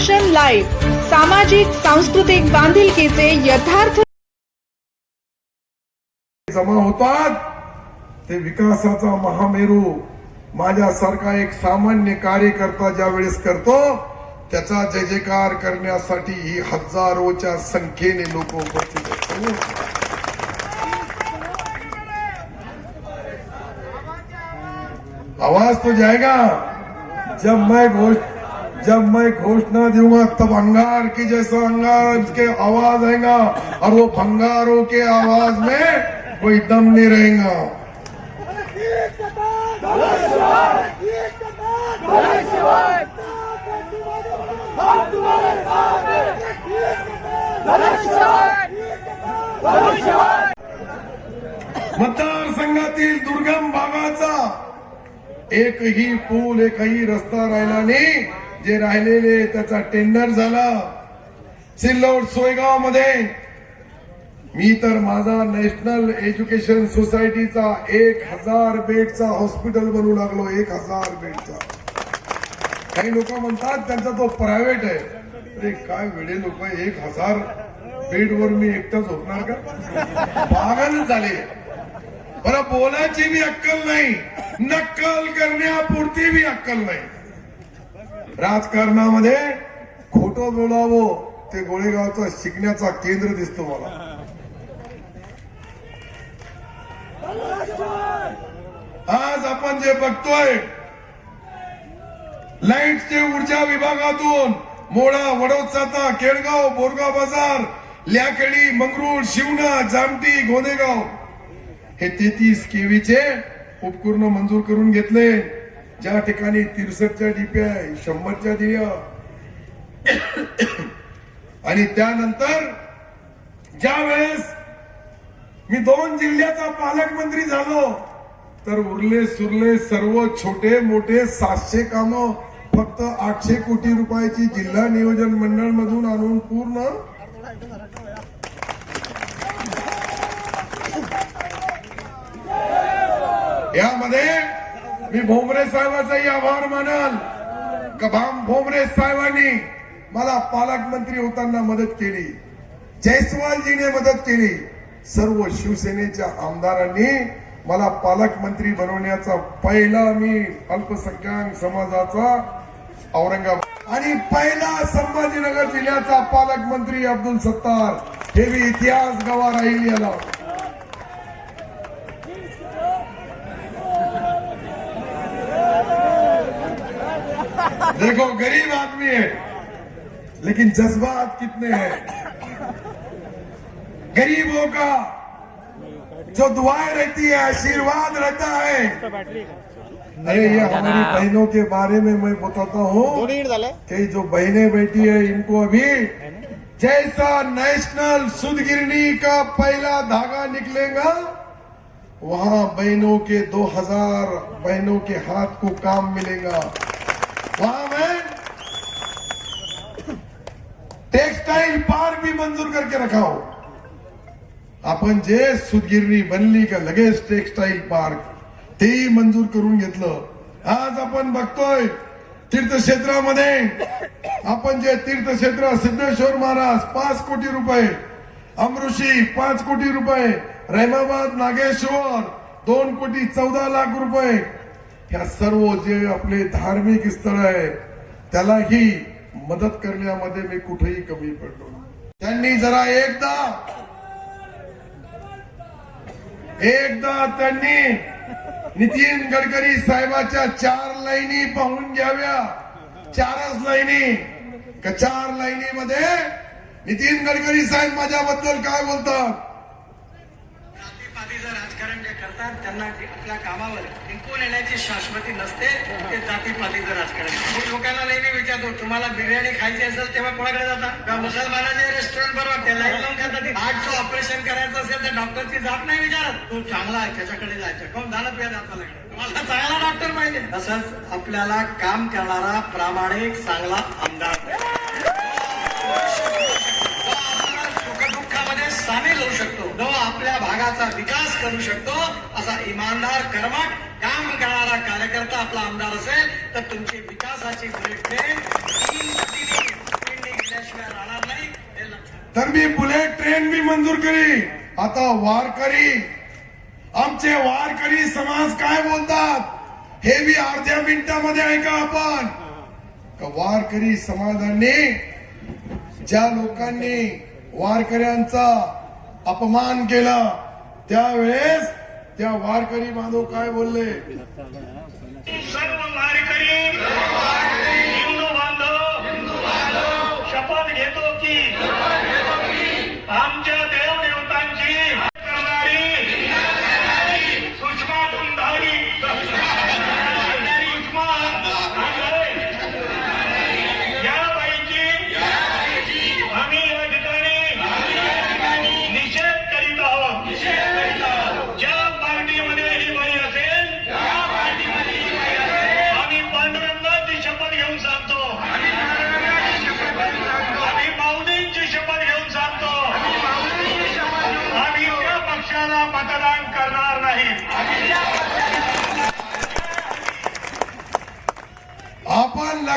दूरदर्शन live सामाजिक सांस्कृतिक बांधिलकीचे यथार्थ जमा होतात ते विकासाचा महामेरू. माझ्यासारखा एक सामान्य कार्यकर्ता ज्या वेळेस करतो त्याचा जय जयकार करण्यासाठी ही हजारोच्या संख्येने लोक उपस्थित आहेत. आवाज तो जाएगा। जब मैं घोष जब मैं घोषणा दूँगा, तब अंगार की जैसा अंगार के आवाज़ आएगा, और वो भंगारों के आवाज़ में कोई दम नहीं रहेगा। मतदारसंघातील दुर्गम भागाचा एकही पूल, एकही रस्ता राहिला नाही. जे राहिलेले त्याचा टेंडर झाला. सिल्लोड सोयगावमध्ये मी तर माझा नॅशनल एज्युकेशन सोसायटीचा एक हजार बेडचा हॉस्पिटल बनवू लागलो एक हजार बेडचा. काही लोक म्हणतात त्यांचा तो प्रायव्हेट आहे. अरे काय वेळे लोक एक हजार बेडवर मी एकटाच झोपणार का? पागल झाले. बरं बोलायची बी अक्कल नाही. नक्कल करण्यापुरती बी अक्कल नाही. राजकारणामध्ये खोटं बोलावं ते गोळेगावचा शिकण्याचा केंद्र दिसतो मला. आज आपण जे बघतोय लाईटचे ऊर्जा विभागातून मोडा वडोदचा केळगाव बोरगाव बाजार ल्याखेडी मंगरूळ शिवना जामटी गोनेगाव हे तेहतीस केवीचे उपकरण मंजूर करून घेतले. ज्या ठिकाणी तिरसटच्या डीपी आहे शंभरच्या ध्येय आणि त्यानंतर ज्या वेळेस मी दोन जिल्ह्याचा पालकमंत्री झालो तर उरले सुरले सर्व छोटे मोठे सातशे काम फक्त आठशे कोटी रुपयाची जिल्हा नियोजन मंडळ मधून आणून पूर्ण यामध्ये मी भोमरे साहेबाचाही आभार मानल. का भाम भोमरे साहेबांनी मला पालकमंत्री होताना मदत केली. जयस्वालजीने मदत केली. सर्व शिवसेनेच्या आमदारांनी मला पालकमंत्री बनवण्याचा पहिला मी अल्पसंख्याक समाजाचा औरंगाबाद. आणि पहिला संभाजीनगर जिल्ह्याचा पालकमंत्री अब्दुल सत्तार. हे मी इतिहास गवा राहील याला. देखो गरीब आदमी है। लेकिन जज्बात कितने हैं? गरीबों का जो दुआएँ रहती है आशीर्वाद रहता है। अरे ये हमारी बहनों के बारे में मैं बताता हूँ कि जो बहने बैठी है इनको अभी जैसा नेशनल सुदगिरनी का पहला धागा निकलेगा वहाँ बहनों के 2000 बहनों के हाथ को काम मिलेगा। वहां मैं टेक्सटाईल पार्क भी मंजूर करके रखा हो आपण जे सुदगिरणी बनली का लगेच टेक्सटाईल पार्क तेही मंजूर करून घेतलं. आज आपण बघतोय तीर्थक्षेत्रामध्ये आपण जे तीर्थक्षेत्र सिद्धेश्वर महाराज पाच कोटी रुपये अमृषी पाच कोटी रुपये रहमाबाद नागेश्वर दोन कोटी चौदा लाख रुपये ह्या सर्व जे आपले धार्मिक स्थळ आहे त्यालाही मदत करण्यामध्ये मी कुठेही कमी पडलो त्यांनी जरा एकदा एकदा त्यांनी नितीन गडकरी साहेबाच्या चार लाईनी पाहून घ्याव्या. चारच लाईनी का चार लाईनी मध्ये नितीन गडकरी साहेब माझ्याबद्दल काय बोलतात? राजकारण जे करतात त्यांना आपल्या कामावर टिकून येण्याची शाश्वती नसते ते जातीपातीचं राजकारण. मी लोकांना नेहमी विचारतो तुम्हाला बिर्याणी खायची असेल तेव्हा कोणाकडे जाता? का मुसलमानाचे रेस्टॉरंट बरोबर ते लाईन लावून खातात? हार्टचं ऑपरेशन करायचं असेल तर डॉक्टरची जात नाही विचारत. तो चांगला आहे त्याच्याकडे जायचं कोण झालं तुझ्या दाताला तुम्हाला चांगला डॉक्टर पाहिजे. तसंच आपल्याला काम करणारा प्रामाणिक चांगला आमदार आपल्या भागाचा विकास करू शकतो असा इमानदार कर्मठ काम करणारा कार्यकर्ता आपला आमदार असेल तर तुमची विकासाची ट्रेन राहणार नाही तर मी बुलेट ट्रेन बी मंजूर करी आता वारकरी आमचे वारकरी समाज काय बोलतात? हे बी अर्ध्या मिनिटामध्ये ऐका आपण. वारकरी समाजाने ज्या लोकांनी वारकऱ्यांचा अपमान केला. त्यावेळेस त्या वारकरी बांधव काय बोलले? सर्व वारकरी हिंदू बांधव शपथ घेतो की आमच्या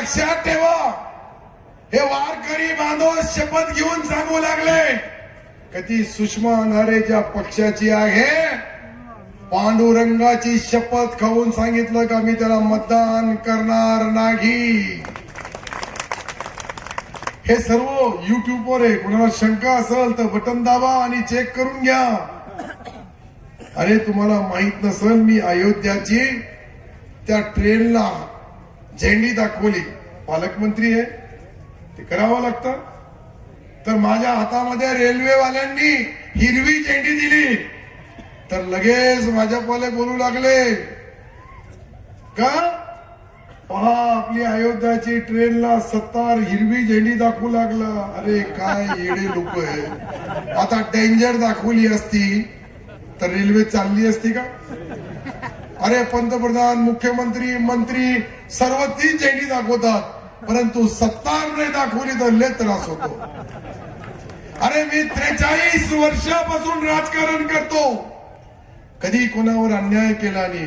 लक्षात ठेवा. हे वारकरी बांधव शपथ घेऊन सांगू लागले. कधी सुषमा नारे ज्या पक्षाची आहे पांडुरंगाची शपथ खाऊन सांगितलं का मी त्याला मतदान करणार नाही? हे सर्व युट्यूबवर आहे. कोणाला शंका असेल तर बटन दाबा आणि चेक करून घ्या. अरे तुम्हाला माहीत नसेल मी अयोध्याची त्या ट्रेनला झेंडी दाखवली. पालकमंत्री आहे ते करावं लागतं. तर माझ्या हातामध्ये रेल्वेवाल्यांनी हिरवी झेंडी दिली. तर लगेच माझ्या पाले बोलू लागले. का? पहा आपली अयोध्याची ट्रेनला सत्तार हिरवी झेंडी दाखवू लागला. अरे काय येडे लोक आहे आता डेंजर दाखवली असती. तर रेल्वे चालली असती का? अरे पंतप्रधान मुख्यमंत्री मंत्री सर्व ती झेंडी दाखवतात परंतु सत्तार नाही दाखवली तर लय त्रास होतो. अरे मी त्रेचाळीस वर्षापासून राजकारण करतो. कधी कोणावर अन्याय केला नाही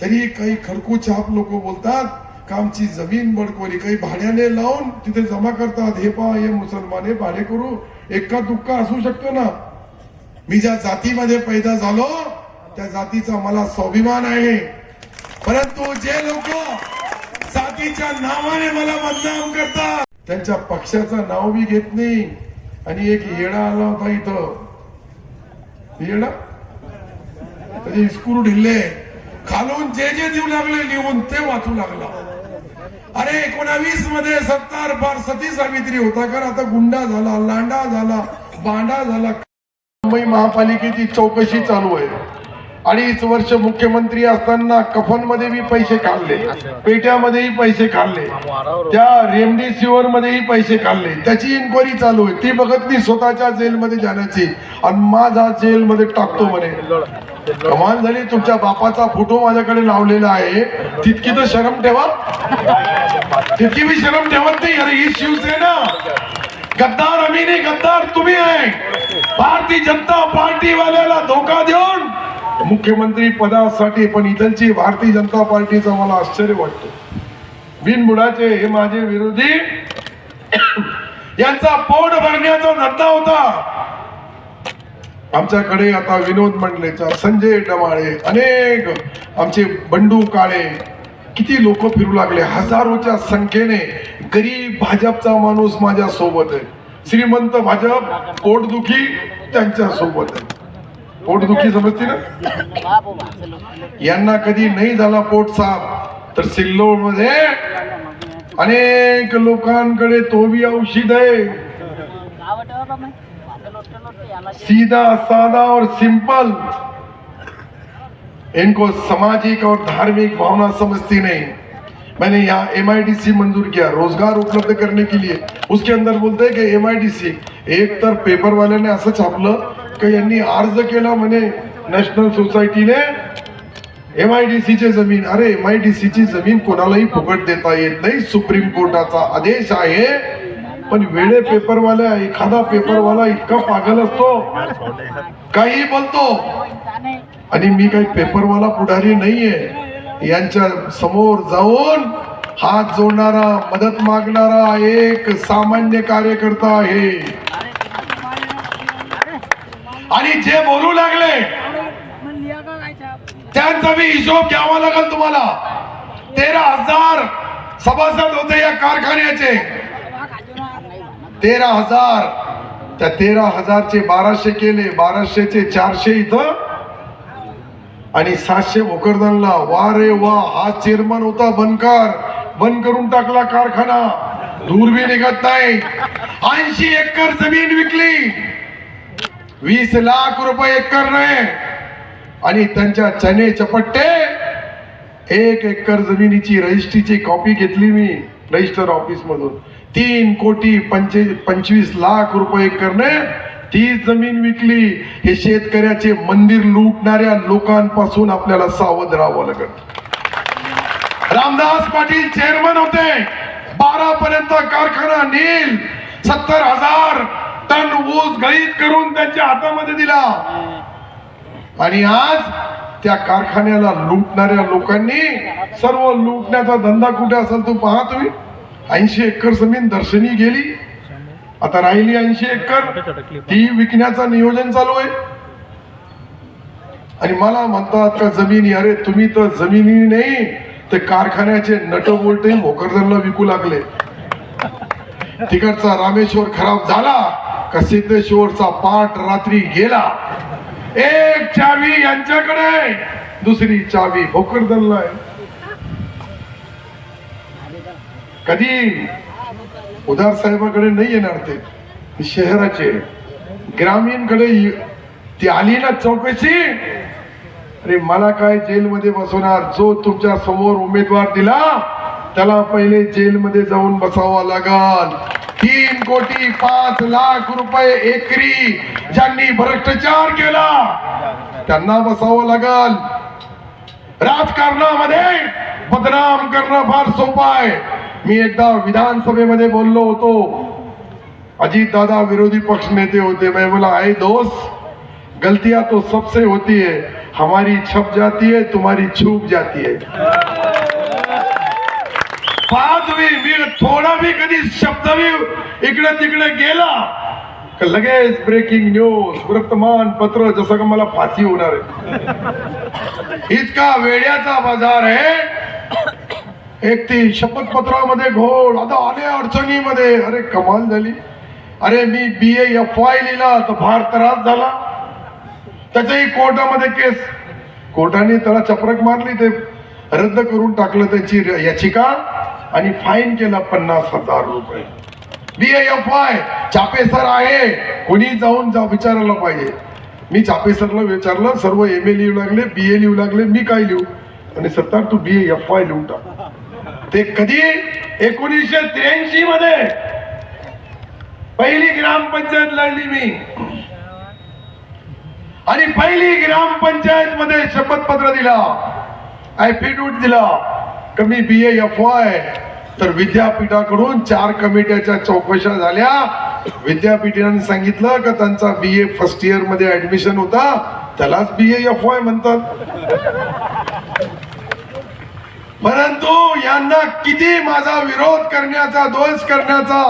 तरी काही खडकू छाप लोक बोलतात का आमची जमीन बडकवली काही भाड्याने लावून तिथे जमा करतात हे पहा हे मुसलमान हे भाडे करू एका दुःख असू शकतो ना. मी ज्या जातीमध्ये पैदा झालो त्या जातीचा मला स्वाभिमान आहे. परंतु जे लोक पार्टीच्या नावाने मला बदनाम करतात. त्यांच्या पक्षाचं नाव बी घेत नाही. आणि एक येडा आला होता इथं. येडा? त्याचे इस्क्रू ढिल्ले. खालून जे जे देऊ लागले लिहून ते वाचू लागला. अरे एकोणावीसमध्ये सत्तार पार सती सावित्री होता कारण आता गुंडा झाला लांडा झाला बांडा झाला. मुंबई महापालिकेची चौकशी चालू आहे. अडीच वर्ष मुख्यमंत्री असताना कफनमध्ये बी पैसे काढले पेट्यामध्येही पैसे काढले त्या रेमडेसिवीर मध्येही पैसे काढले त्याची इन्क्वायरी चालू आहे. ती बघत मी स्वतःच्या जेलमध्ये जाण्याची आणि माझा जेलमध्ये टाकतो म्हणे. कमाल झाली तुमच्या बापाचा फोटो माझ्याकडे लावलेला आहे. तितकी तर शरम ठेवा. तितकी मी शरम ठेवत नाही. अरे ही शिवसेना. गद्दार आम्ही नाही गद्दार तुम्ही आहे. भारतीय जनता पार्टी वाल्याला धोका देऊन मुख्यमंत्री पदासाठी पण इथलची भारतीय जनता पार्टीचं मला आश्चर्य वाटतं. बिनबुडाचे हे माझे विरोधी यांचा पोट भरण्याचा धंदा होता. आमच्याकडे आता विनोद मंडलेचा संजय डमाळे अनेक आमचे बंडू काळे किती लोक फिरू लागले. हजारोच्या संख्येने गरीब भाजपचा माणूस माझ्या सोबत आहे. श्रीमंत भाजप पोटदुखी त्यांच्यासोबत आहे. पोटदुखी समजते ना? यांना कधी नाही झाला पोट साफ तर सिल्लोडमध्ये अनेक लोकांकडे तो बी औषध आहे. सीधा साधा और सिंपल इनको सामाजिक और धार्मिक भावना समझती नहीं. मैंने यहाँ एम मंजूर किया रोजगार उपलब्ध करने के लिए. उसके अंदर बोलते हैं कि एम एक तर पेपर वाल्याने असं छापलं की यांनी अर्ज केला म्हणे नॅशनल सोसायटीने एम एमआयडीसी चे जमीन अरे एम एमआयडीसी ची जमीन कोणालाही फुकट देता येत नाही. सुप्रीम कोर्टाचा आदेश आहे. पण वेळे पेपरवाल्या एखादा पेपरवाला इतका पागल असतो. काही बोलतो. आणि मी काही पेपरवाला पुढारी नाहीये. यांच्या समोर जाऊन हात जोडणारा मदत मागणारा एक सामान्य कार्यकर्ता आहे. आणि जे बोलू लागले त्यांचा मी हिशोब घ्यावा लागेल तुम्हाला. तेरा हजार सभासद होते या कारखान्याचे. तेरा हजार त्या तेरा हजारचे बाराशे केले बाराशेचे चारशे इथं. आणि सातशे भोकरदनला वा रे वा हा चेअरमन होता बनकार. बंद करून टाकला कारखाना. दूर बी निघत नाही. ऐंशी एकर जमीन विकली. वीस लाख रुपये एकर आणि त्यांच्या चने चपट्टे एक एकर जमिनीची रजिस्ट्रीची कॉपी घेतली मी रजिस्टर ऑफिस मधून. तीन कोटी पंचे पंचवीस लाख रुपये करणे ती जमीन विकली. हे शेतकऱ्याचे मंदिर लुटणाऱ्या लोकांपासून आपल्याला सावध राहावं लागत. रामदास पाटील चेअरमन होते. बारा पर्यंत कारखाना नील. सत्तर हजार टन ऊस गळीत करून त्यांच्या हातामध्ये दिला. आणि आज त्या कारखान्याला लुटणाऱ्या लोकांनी सर्व लुटण्याचा धंदा कुठे असेल तो पहा तुम्ही. ऐंशी एकर जमीन दर्शनी गेली. आता राहिली ऐंशी एकर. ती विकण्याचं नियोजन चालू आहे. आणि मला म्हणतात का जमिनी अरे तुम्ही तर जमिनी नाही ते कारखान्याचे नट बोलते भोकरदनला विकू लागले. तिकडचा रामेश्वर खराब झाला. का सिद्धेश्वरचा पाठ रात्री गेला. एक चावी यांच्याकडे. दुसरी चावी भोकरदनला आहे. कधी? उदार साहेबाकडे नाही येणार ते. शहराचे ग्रामीणकडे कडे ती आली ना चौकशी. अरे मला काय जेलमध्ये बसवणार? जो तुमच्यासमोर उमेदवार दिला त्याला पहिले जेलमध्ये जाऊन बसावा लागल. तीन कोटी पाच लाख रुपये एकरी ज्यांनी भ्रष्टाचार केला त्यांना बसावं लागल. राजकारणामध्ये बदनाम करणं फार सोपं आहे. मी एकदा विधानसभेमध्ये बोललो होतो. अजित दादा विरोधी पक्ष नेते होते मैं बोला आए दोस्त गलतियां तो सबसे होती है हमारी छप जाती है तुम्हारी छूप जाती है. पहा मी थोडा मी कधी शब्द मी इकडे तिकडे गेला। लगेच ब्रेकिंग न्यूज वृत्तमानपत्र जसं का मला फाशी होणार आहे. इतका वेड्याचा बाजार आहे. एक ती शपथपत्रामध्ये घोड आता आले अडचणीमध्ये. अरे कमाल झाली. अरे मी बी एफ वाय लिहिला तर फार त्रास झाला. त्याच्याही कोर्टामध्ये केस. कोर्टाने त्याला चपरक मारली ते रद्द करून टाकलं त्याची याचिका. आणि फाईन केला पन्नास हजार रुपये. बी एफ वाय चापेसर आहे. कोणी जाऊन जा विचारायला पाहिजे. मी चापेसरला विचारलं सर्व एम ए लिहू लागले बी ए लिहू लागले मी काय लिहू? आणि सत्तार तू बी एफ आय लिहून टाक. ते कधी? एकोणीसशे त्र्याऐंशी मध्ये. पहिली ग्रामपंचायत लढली मी. आणि पहिली ग्रामपंचायत मध्ये शपथपत्र दिला. ऍफिडेव्हिट दिला. कमी बी एफ वाय तर विद्यापीठाकडून चार कमिट्याच्या चौकशा झाल्या. विद्यापीठाने सांगितलं का त्यांचा बी ए फर्स्ट इयरमध्ये ऍडमिशन होता. त्यालाच बी एफ वाय म्हणतात. परंतु यांना किती माझा विरोध करण्याचा दोष करण्याचा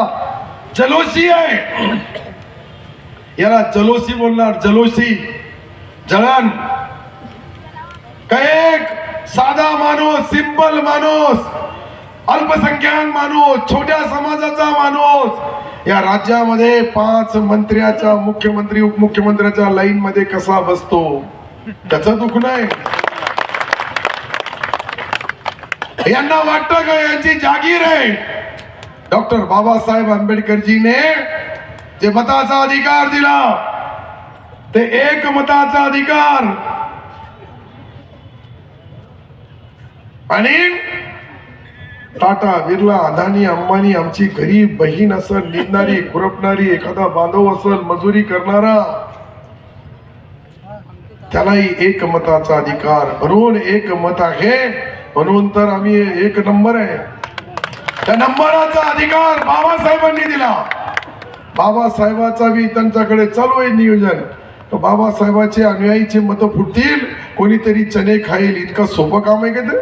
जलोशी आहे. याला जलोशी बोलणार जलोशी जळण. का एक साधा माणूस सिंपल माणूस अल्पसंख्याक माणूस छोट्या समाजाचा माणूस. या राज्यामध्ये पाच मंत्र्याच्या मुख्यमंत्री उपमुख्यमंत्र्याच्या लाईन मध्ये कसा बसतो? त्याच दुःख नाही यांना वाटतं का यांची जागीर आहे? डॉक्टर बाबासाहेब आंबेडकरजीने जे मताचा अधिकार दिला ते एक मताचा अधिकार आणि टाटा बिर्ला अदानी अंबानी आमची गरीब बहीण असल निंदणारी खुरपणारी एखादा बांधव असल मजुरी करणारा त्यालाही एक मताचा अधिकार. म्हणून एक मत आहे. म्हणून तर आम्ही एक नंबर आहे. त्या नंबराचा अधिकार बाबासाहेबांनी दिला. बाबासाहेबाचा बी त्यांच्याकडे चालू आहे नियोजन. तर बाबासाहेबाचे अनुयायीचे मतं फुटतील कोणीतरी चणे खाईल. इतकं सोपं काम आहे का ते?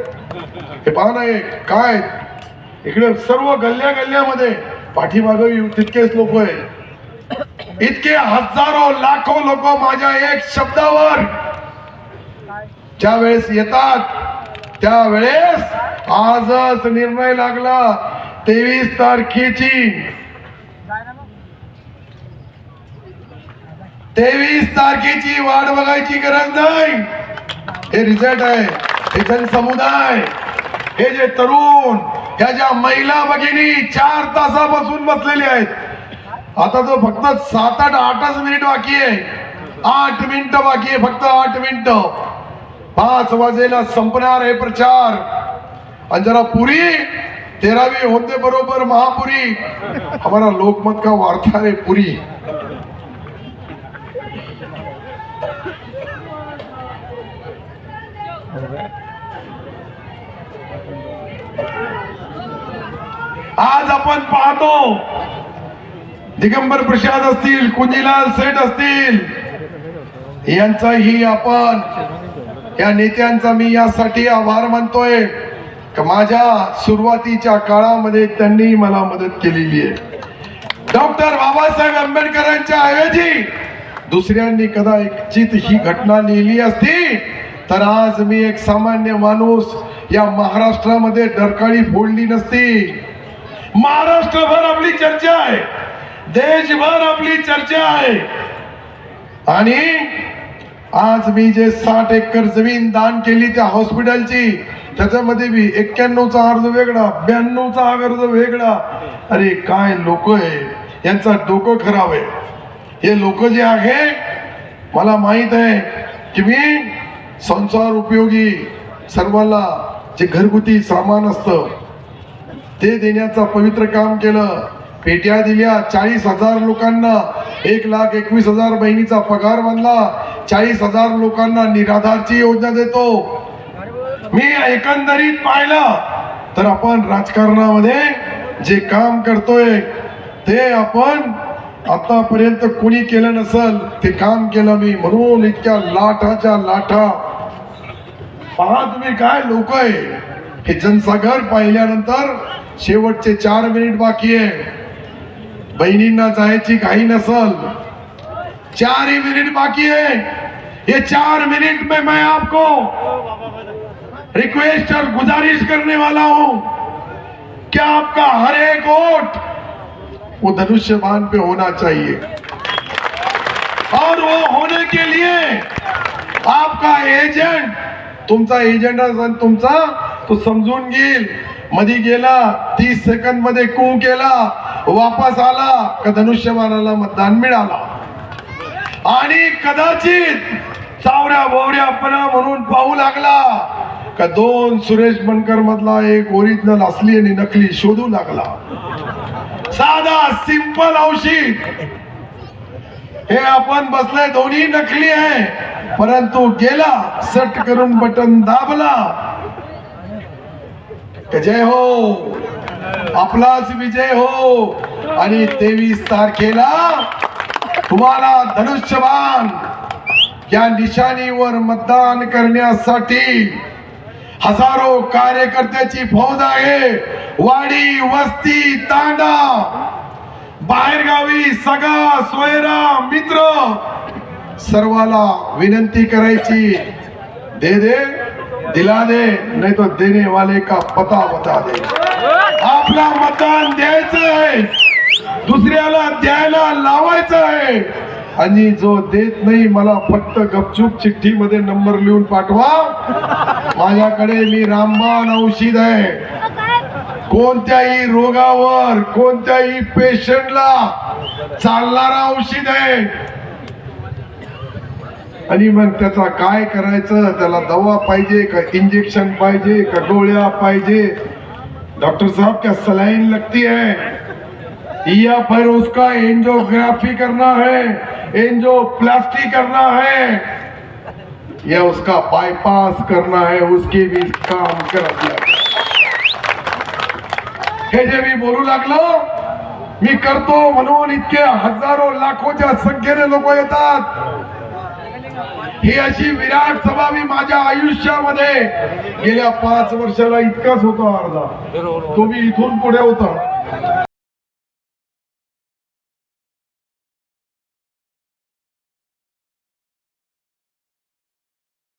हे पहा ना काय इकडे सर्व गल्ल्या गल्ल्यामध्ये पाठीमाग तितकेच लोक आहे इतके हजारो लाखो लोक माझ्या एक शब्दावर ज्या वेळेस येतात त्यावेळेस आजच निर्णय लागला. तेवीस तारखेची तेवीस तारखेची वाट बघायची गरज नाही. हे रिझल्ट आहे हे जनसमुदाय हे जे तरुण ह्या ज्या महिला भगिनी चार तासापासून बसलेले आहेत. आता तो फक्त सात आठ आठच मिनिट बाकी आहे. आठ मिनिट बाकी आहे फक्त आठ मिनिट. पाच वाजेला संपणार आहे प्रचार. आणि जरा पुरी तेरावी होते बरोबर महापुरी. आम्हाला लोकमत का वार्ता है पुरी? आज आपण पाहतो दिगंबर प्रसाद असतील कुंजीलाल सेठ असतील यांचाही आपण या नेत्यांचा मी यासाठी आभार मानतोय. माझ्या सुरुवातीच्या काळामध्ये त्यांनी मला मदत केलेली आहे. डॉक्टर बाबासाहेब आंबेडकरांच्या ऐवजी दुसऱ्यांनी कदाचित ही घटना लिहिली असती तर आज मी एक सामान्य माणूस या महाराष्ट्रामध्ये डरकाळी फोडली नसती. महाराष्ट्रभर आपली चर्चा आहे. देशभर आपली चर्चा आहे. आणि आज मी जे साठ एकर जमीन दान केली त्या हॉस्पिटलची त्याच्यामध्ये बी एक्क्याण्णवचा अर्ज वेगळा ब्याण्णवचा अर्ज वेगळा. अरे काय लोक आहे यांचा डोकं खराब आहे. हे लोक जे आहे मला माहीत आहे की मी संसार उपयोगी सर्वांना जे घरगुती सामान असतं ते देण्याचं पवित्र काम केलं. पेट्या दिल्या. चाळीस हजार लोकांना एक लाख एकवीस हजार बहिणीचा पगार बनला. चाळीस हजार लोकांना निराधारची योजना देतो. मी एकंदरीत पाहिलं तर आपण राजकारणामध्ये जे काम करतोय ते आपण आतापर्यंत कोणी केलं नसल ते काम केलं मी म्हणून इतक्या लाटाच्या लाटा पहा तुम्ही काय लोक आहे. हे जनसागर पाहिल्यानंतर शेवटचे चार मिनिट बाकी आहे. बहिणींना जायची घाई नसल. चार ही मिनिट बाकी है ये चार मिनट में मैं आपको रिक्वेस्ट और गुजारिश करने वाला हूं क्या आपका हर एक वोट वो धनुष्यबान पे होना चाहिए। और वो होने के लिए आपका एजेंट तुमचा एजंट असेल तुमचा तो समजून घेईल। मध्ये गेला तीस सेकंदमध्ये कू केला वापस आला का धनुष्यबाणाला मतदान मिळाला. आणि कदाचित चावऱ्या बोवऱ्यापणा म्हणून पाहू लागला का दोन सुरेश बनकर मधला एक ओरिजिनल असली आणि नकली शोधू लागला. साधा सिंपल औषध. हे आपण बसलंय दोन्ही नकली आहे. परंतु गेला सट करून बटन दाबला. जय हो. आपलाच विजय हो. आणि तेवीस तारखेला तुम्हाला धनुष्यबाण या निशाणीवर मतदान करण्यासाठी हजारो कार्यकर्त्याची फौज आहे. वाडी वस्ती तांडा बाहेरगावी सगळा सोयरा मित्र सर्वाला विनंती करायची. दे दे. दिला दे नाही तो देने वाले का पता बता दे. आपला मतदान द्यायचं आहे दुसऱ्याला द्यायला लावायचं आहे आणि जो देत नाही मला फक्त गपचूप चिठ्ठी मध्ये नंबर लिहून पाठवा. माझ्याकडे मी रामबाण औषध आहे. कोणत्याही रोगावर कोणत्याही पेशंटला चालणारा औषध आहे. आणि मग त्याचा काय करायचं? त्याला दवा पाहिजे का इंजेक्शन पाहिजे का गोळ्या पाहिजे? डॉक्टर साहब क्या सलाइन लगती है या फिर उसका एंजियोग्राफी करना है एंजियोप्लास्टी करना है. या उसका बाईपास करना है उसके भी काम कर दिया हे. जे मी बोलू लागलो मी करतो म्हणून इतके हजारो लाखोच्या संख्येने लोक येतात. ही अशी विराट सभा मी माझ्या आयुष्यामध्ये गेल्या पाच वर्षाला इतकाच होता अर्धा. तो मी इथून पुढे होता.